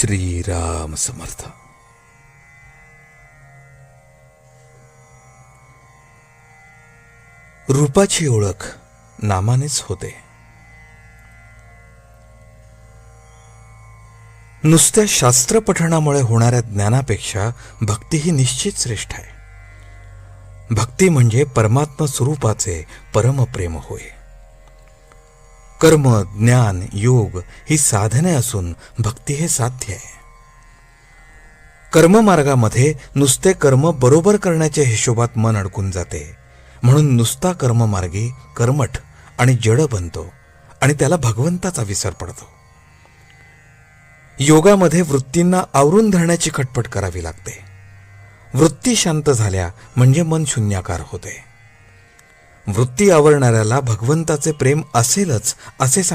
श्रीराम समर्थ। रूपाची ओळख नामानेच होते. नुसत्या शास्त्र पठणामुळे होणाऱ्या ज्ञानापेक्षा भक्ती ही निश्चित श्रेष्ठ आहे. भक्ती म्हणजे परमात्मा स्वरूपाचे परमप्रेम होय. कर्म ज्ञान योग ही साधने असून भक्ती हे साध्य आहे. कर्ममार्गामध्ये नुसते कर्म बरोबर करण्याच्या हिशोबात मन अडकून जाते. म्हणून नुसता कर्ममार्गी कर्मठ आणि जड बनतो आणि त्याला भगवंताचा विसर पडतो. योगामध्ये वृत्तींना आवरून धरण्याची खटपट करावी लागते. वृत्ती शांत झाल्या म्हणजे मन शून्याकार होते. वृत्ती आवरणाऱ्याला भगवंताचे प्रेम असेलच असे सांग